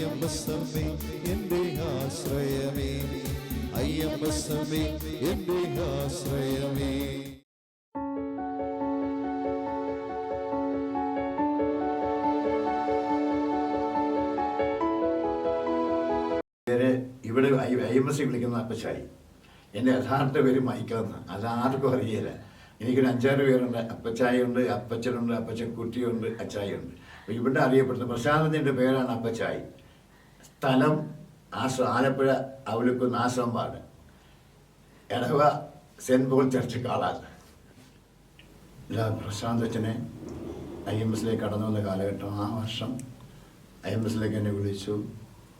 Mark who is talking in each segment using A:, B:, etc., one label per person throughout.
A: അയ്യപ്പസമ്മേ എന്റെ ആശ്രയമേ. അയ്യപ്പസമ്മേ എന്റെ ആശ്രയമേ.
B: ഇവിടെ ഐ ഐ എം എസ് വിളിക്കുന്ന അപ്പച്ചായി എന്റെ യഥാർത്ഥ പേര് മൈക്കിളെന്ന്. അതാർക്കും അറിയില്ല. എനിക്കൊരു അഞ്ചാറ് പേരുണ്ട്. അപ്പച്ചായുണ്ട് അപ്പച്ചനുണ്ട് അപ്പച്ചൻ കുട്ടിയുണ്ട് അച്ചായുണ്ട്. അപ്പോൾ ഇവിടെ അറിയപ്പെടുന്ന പ്രശാന്തന്റെ പേരാണ് അപ്പച്ചായി സ്ഥലം ആശ്ര ആലപ്പുഴ അവലുക്കുന്ന ആശ്രമമാണ് എടവ സെന്റ് പോൾ ചർച്ച് ഇതാ പ്രശാന്ത് അച്ഛനെ ഐ എം എസിലേക്ക് കടന്നു വന്ന കാലഘട്ടം. ആ വർഷം ഐ എം എസിലേക്ക് എന്നെ വിളിച്ചു.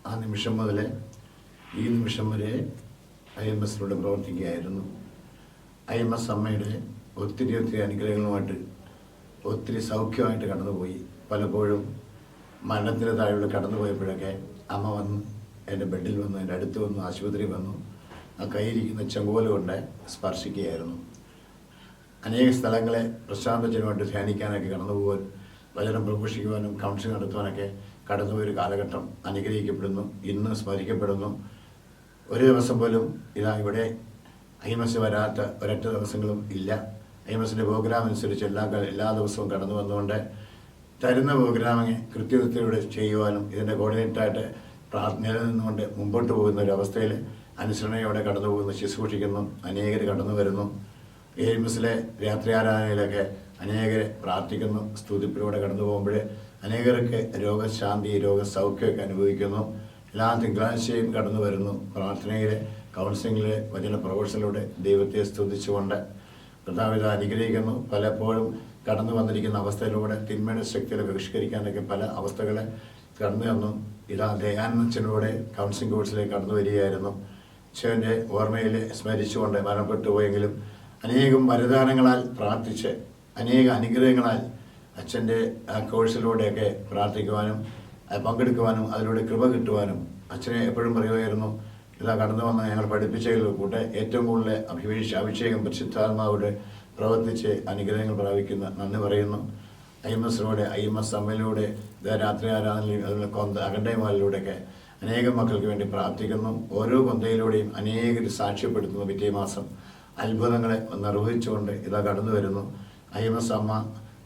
B: ആ നിമിഷം മുതലേ ഈ നിമിഷം വരെ ഐ എം എസിലൂടെ പ്രവർത്തിക്കുകയായിരുന്നു. ഐ എം എസ് അമ്മയുടെ ഒത്തിരി ഒത്തിരി അനുഗ്രഹങ്ങളുമായിട്ട് ഒത്തിരി സൗഖ്യമായിട്ട് കടന്നുപോയി. പലപ്പോഴും മരണത്തിന് താഴെ കടന്നുപോയപ്പോഴൊക്കെ അമ്മ വന്ന് എന്റെ ബെഡിൽ വന്നു എന്റെ അടുത്ത് വന്ന് ആശുപത്രി വന്നു. ആ കയ്യിരിക്കുന്ന ചെങ്കോല കൊണ്ട് സ്പർശിക്കുകയായിരുന്നു. അനേക സ്ഥലങ്ങളെ പ്രശാന്തജനമായിട്ട് ധ്യാനിക്കാനൊക്കെ കടന്നു പോകാൻ വചനം പ്രഘോഷിക്കുവാനും കൗൺസിലിംഗ് നടത്തുവാനൊക്കെ കടന്നുപോയൊരു കാലഘട്ടം അനുഗ്രഹിക്കപ്പെടുന്നു ഇന്ന് സ്മരിക്കപ്പെടുന്നു. ഒരു ദിവസം പോലും ഇതാ ഇവിടെ ഐമസ് വരാത്ത ഒരൊറ്റ ദിവസങ്ങളും ഇല്ല. ഐമസിന്റെ പ്രോഗ്രാം അനുസരിച്ച് എല്ലാ എല്ലാ ദിവസവും കടന്നു വന്നുകൊണ്ട് തരുന്ന പ്രോഗ്രാമിങ് കൃത്യതയോടെ ചെയ്യുവാനും ഇതിന്റെ കോർഡിനേറ്ററായിട്ട് പ്രാർ നിലനിന്നുകൊണ്ട് മുമ്പോട്ട് പോകുന്ന ഒരവസ്ഥയിൽ അനുസരണയോടെ കടന്നു പോകുന്നു. ശുശ്രൂഷിക്കുന്നു അനേകർ കടന്നു വരുന്നു. എയിംസിലെ രാത്രി ആരാധനയിലൊക്കെ അനേകർ പ്രാർത്ഥിക്കുന്നു. സ്തുതിപ്പിലൂടെ കടന്നു പോകുമ്പോൾ അനേകർക്ക് രോഗശാന്തി രോഗസൗഖ്യമൊക്കെ അനുഭവിക്കുന്നു. എല്ലാ തിങ്കളാഴ്ചയും കടന്നു വരുന്നു. പ്രാർത്ഥനയിലെ കൗൺസിലിങ്ങിലെ വചന പ്രഘോഷത്തിലൂടെ ദൈവത്തെ സ്തുതിച്ചുകൊണ്ട് കർത്താവിത അനുഗ്രഹിക്കുന്നു. പലപ്പോഴും കടന്നു വന്നിരിക്കുന്ന അവസ്ഥയിലൂടെ തിന്മയുടെ ശക്തികളെ ബഹിഷ്കരിക്കാനൊക്കെ പല അവസ്ഥകളെ കടന്നു വന്നു. ഇതാ ദയാനന്ദച്ചനോടെ കൗൺസിലിംഗ് കോഴ്സിലേക്ക് കടന്നു വരികയായിരുന്നു. അച്ഛന്റെ ഓർമ്മയിൽ സ്മരിച്ചുകൊണ്ട് മരണപ്പെട്ടു പോയെങ്കിലും അനേകം വരദാനങ്ങളാൽ പ്രാർത്ഥിച്ച് അനേക അനുഗ്രഹങ്ങളാൽ അച്ഛന്റെ കോഴ്സിലൂടെയൊക്കെ പ്രാർത്ഥിക്കുവാനും പങ്കെടുക്കുവാനും അതിലൂടെ കൃപ കിട്ടുവാനും അച്ഛനെ എപ്പോഴും പറയുമായിരുന്നു. ഇതാ കടന്നു വന്ന ഞങ്ങൾ പഠിപ്പിച്ചതിൽ കൂട്ടെ ഏറ്റവും കൂടുതൽ അഭിഷേക അഭിഷേകം പരിശുദ്ധാത്മാവിടെ പ്രവർത്തിച്ച് അനുഗ്രഹങ്ങൾ പ്രാപിക്കുന്ന നന്ദി പറയുന്നു. ഐ എം എസിലൂടെ ഐ എം എസ് അമ്മയിലൂടെ രാത്രി ആരാധനയിലും അതുപോലെ കൊന്ത അകണ്ടയമാലിലൂടെയൊക്കെ അനേകം മക്കൾക്ക് വേണ്ടി പ്രാർത്ഥിക്കുന്നു. ഓരോ കൊന്തയിലൂടെയും അനേകർ സാക്ഷ്യപ്പെടുത്തുന്നു പിറ്റേ മാസം അത്ഭുതങ്ങളെ നിർവഹിച്ചുകൊണ്ട് ഇതാ കടന്നു വരുന്നു. ഐ എം എസ് അമ്മ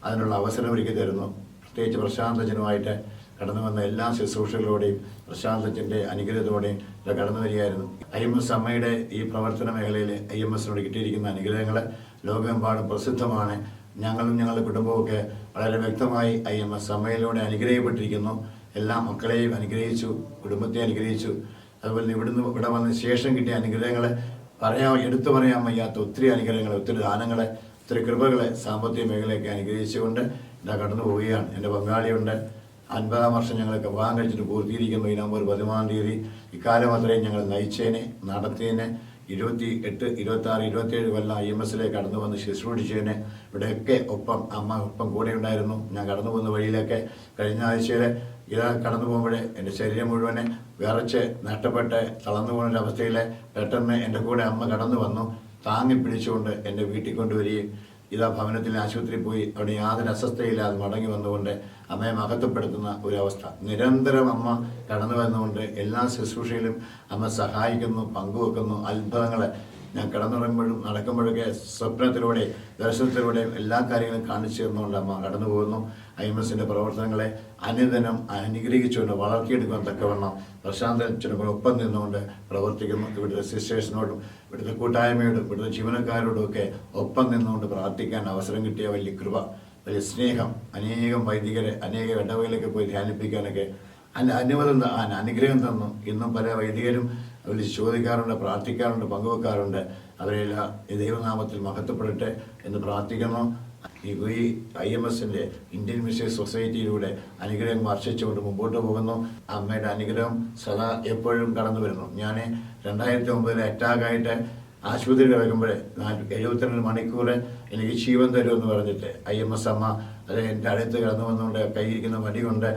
B: അതിനുള്ള അവസരം ഒരുക്കി തരുന്നു. പ്രത്യേകിച്ച് പ്രശാന്തജനുമായിട്ട് കടന്നു വന്ന എല്ലാ ശുശ്രൂഷകളോടെയും പ്രശാന്തജന്റെ അനുഗ്രഹത്തോടെയും ഇത് കടന്നു വരികയായിരുന്നു. ഐ എം എസ് അമ്മയുടെ ഈ പ്രവർത്തന മേഖലയിൽ ഐ എം എസിനോട് കിട്ടിയിരിക്കുന്ന അനുഗ്രഹങ്ങൾ ലോകമെമ്പാടും പ്രസിദ്ധമാണ്. ഞങ്ങളും ഞങ്ങളുടെ കുടുംബമൊക്കെ വളരെ വ്യക്തമായി ഐ എം എസ് അമ്മയിലൂടെ അനുഗ്രഹിക്കപ്പെട്ടിരിക്കുന്നു. എല്ലാ മക്കളെയും അനുഗ്രഹിച്ചു കുടുംബത്തെ അനുഗ്രഹിച്ചു. അതുപോലെ ഇവിടുന്ന് ഇവിടെ വന്ന ശേഷം കിട്ടിയ അനുഗ്രഹങ്ങൾ പറയാൻ എടുത്തു പറയാൻ വയ്യാത്ത ഒത്തിരി അനുഗ്രഹങ്ങൾ ഒത്തിരി ദാനങ്ങളെ ഒത്തിരി കൃപകളെ സാമ്പത്തിക മേഖലയൊക്കെ അനുഗ്രഹിച്ചുകൊണ്ട് ഇതാ കടന്നു പോവുകയാണ്. എന്റെ പങ്കാളിയുണ്ട്. അൻപതാം വർഷം ഞങ്ങൾക്ക് വിവാഹം കഴിച്ചിട്ട് പൂർത്തീകരിക്കുന്നു. ഈ നവംബർ പതിമൂന്നാം തീയതി. ഇക്കാലം അത്രയും ഞങ്ങൾ നയിച്ചേനെ നടത്തിയതിനെ ഇരുപത്തി എട്ട് ഇരുപത്തി ആറ് ഇരുപത്തിയേഴ് കൊല്ലം ഐ എം എസിലേക്ക് കടന്നു വന്ന് ശുശ്രൂഷിച്ചതിന് ഇവിടെയൊക്കെ ഒപ്പം അമ്മ ഒപ്പം കൂടെ ഉണ്ടായിരുന്നു. ഞാൻ കടന്നു പോകുന്ന വഴിയിലൊക്കെ കഴിഞ്ഞ ആഴ്ചയിൽ ഇത് കടന്നു പോകുമ്പോഴേ എന്റെ ശരീരം മുഴുവനെ വിറച്ച് നഷ്ടപ്പെട്ട് തളർന്നു പോകുന്ന അവസ്ഥയിൽ പെട്ടെന്ന് എന്റെ കൂടെ അമ്മ കടന്നു വന്നു. താങ്ങി പിടിച്ചുകൊണ്ട് എന്റെ വീട്ടിൽ കൊണ്ടുവരികയും ഇതാ ഭവനത്തിൽ ആശുപത്രിയിൽ പോയി അവിടെ യാതൊരു അസ്വസ്ഥയില്ലാതെ മടങ്ങി വന്നുകൊണ്ട് അമ്മയെ മഹത്വപ്പെടുത്തുന്ന ഒരു അവസ്ഥ നിരന്തരം അമ്മ കടന്നു വന്നുകൊണ്ട് എല്ലാ ശുശ്രൂഷയിലും അമ്മ സഹായിക്കുന്നു പങ്കുവെക്കുന്നു അത്ഭുതങ്ങളെ ഞാൻ കിടന്നുറങ്ങുമ്പോഴും നടക്കുമ്പോഴൊക്കെ സ്വപ്നത്തിലൂടെ ദർശനത്തിലൂടെയും എല്ലാ കാര്യങ്ങളും കാണിച്ചു തന്നുകൊണ്ട് അമ്മ. കടന്നു പോകുന്നു. ഐ എം എസിന്റെ പ്രവർത്തനങ്ങളെ അനുദിനം അനുഗ്രഹിച്ചുകൊണ്ട് വളർത്തിയെടുക്കാൻ തക്കവണ്ണം പ്രശാന്തനോട് ഒപ്പം നിന്നുകൊണ്ട് പ്രവർത്തിക്കുന്നു. ഇവിടുത്തെ സിസ്റ്റേഴ്സിനോടും ഇവിടുത്തെ കൂട്ടായ്മയോടും ഇവിടുത്തെ ജീവനക്കാരോടും ഒക്കെ ഒപ്പം നിന്നുകൊണ്ട് പ്രാർത്ഥിക്കാൻ അവസരം കിട്ടിയ വലിയ കൃപ വലിയ സ്നേഹം അനേകം വൈദികരെ അനേകം ഇടവയിലൊക്കെ പോയി ധ്യാനിപ്പിക്കാനൊക്കെ അനുവാദം അനുഗ്രഹം തന്നു. ഇന്നും പല വൈദികരും വിളിച്ച് ചോദിക്കാറുണ്ട് പ്രാർത്ഥിക്കാറുണ്ട് പങ്കുവെക്കാറുണ്ട്. അവരെല്ലാം ദൈവനാമത്തിൽ മഹത്വപ്പെടട്ടെ എന്ന് പ്രാർത്ഥിക്കുന്നു. ഈ ഐ എം എസിന്റെ ഇന്ത്യൻ മിഷൻ സൊസൈറ്റിയിലൂടെ അനുഗ്രഹം വർഷിച്ചുകൊണ്ട് മുമ്പോട്ട് പോകുന്നു. അമ്മയുടെ അനുഗ്രഹം സദാ എപ്പോഴും കടന്നു വരുന്നു. ഞാൻ രണ്ടായിരത്തി ഒമ്പതിൽ അറ്റാക്കായിട്ട് ആശുപത്രിയിൽ കിടക്കുമ്പോൾ എഴുപത്തിരണ്ട് മണിക്കൂർ എനിക്ക് ജീവൻ തരുമെന്ന് പറഞ്ഞിട്ട് ഐ എം എസ് അമ്മ അത് എന്റെ അടുത്ത് കടന്നു വന്നുകൊണ്ട് കൈയിരിക്കുന്ന വടി കൊണ്ട്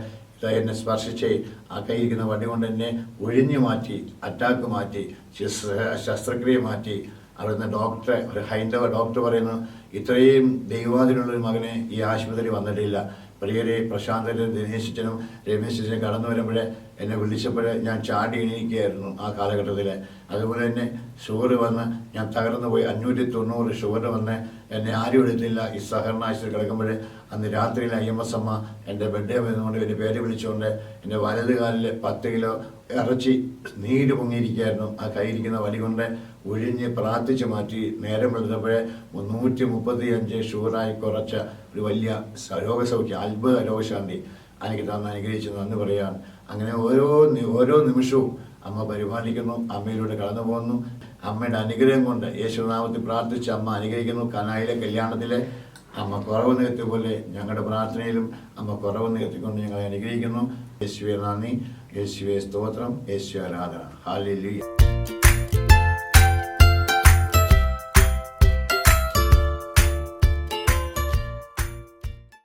B: എന്നെ സ്പർശിച്ച് ആ കയ്യിരിക്കുന്ന വടി കൊണ്ട് എന്നെ ഒഴിഞ്ഞു മാറ്റി അറ്റാക്ക് മാറ്റി ശസ്ത്ര- ശസ്ത്രക്രിയ മാറ്റി. അവിടുന്ന് ഡോക്ടറെ ഒരു ഹൈന്ദവ ഡോക്ടർ പറയുന്നു ഇത്രയും ദൈവാദിനുള്ളൊരു മകനെ ഈ ആശുപത്രി വന്നിട്ടില്ല. പ്രിയരെ പ്രശാന്തനും ദിനേശനും രമേശനും കടന്നു വരുമ്പോഴേ എന്നെ വിളിച്ചപ്പോൾ ഞാൻ ചാടി എണീക്കുകയായിരുന്നു ആ കാലഘട്ടത്തിൽ അതുപോലെ തന്നെ ഷുഗർ വന്ന് ഞാൻ തകർന്നു പോയി. അഞ്ഞൂറ്റി തൊണ്ണൂറ് ഷുഗർ വന്ന് എന്നെ ആരും എടുത്തില്ല. ഈ സഹകരണ ആശുപത്രി കിടക്കുമ്പോൾ അന്ന് രാത്രിയിൽ ഐ എം എസ് അമ്മ എന്റെ ബെഡേ വന്നുകൊണ്ട് എന്റെ പേര് വിളിച്ചുകൊണ്ട് എന്റെ വലത് കാലിൽ പത്ത് കിലോ ഇറച്ചി നീര് പൊങ്ങിയിരിക്കുകയായിരുന്നു. ആ കൈയിരിക്കുന്ന വലി കൊണ്ട് ഒഴിഞ്ഞ് പ്രാർത്ഥിച്ച് മാറ്റി നേരം വെളുത്തപ്പോഴേ നൂറ്റി മുപ്പത്തി അഞ്ച് ഷുഗറായി കുറച്ച ഒരു വലിയ രോഗസൗഖ്യം അത്ഭുത രോഗശാന്തി എനിക്ക് തന്ന് അനുഗ്രഹിച്ച് നന്ദി പറയാൻ അങ്ങനെ ഓരോ ഓരോ നിമിഷവും അമ്മ പരിപാലിക്കുന്നു അമ്മയിലൂടെ കടന്നു പോകുന്നു. അമ്മയുടെ അനുഗ്രഹം കൊണ്ട് യേശുനാമത്തിൽ പ്രാർത്ഥിച്ച് അമ്മ അനുഗ്രഹിക്കുന്നു. കനായിലെ കല്യാണത്തിലെ അമ്മ കുറവ് നികത്തിയ പോലെ ഞങ്ങളുടെ പ്രാർത്ഥനയിലും അമ്മ കുറവ് നികത്തിക്കൊണ്ട് ഞങ്ങളെ അനുഗ്രഹിക്കുന്നു. യേശുവെ നന്ദി. യേശുവെ സ്തോത്രം. യേശു ആരാധന. ഹാലിലൂയ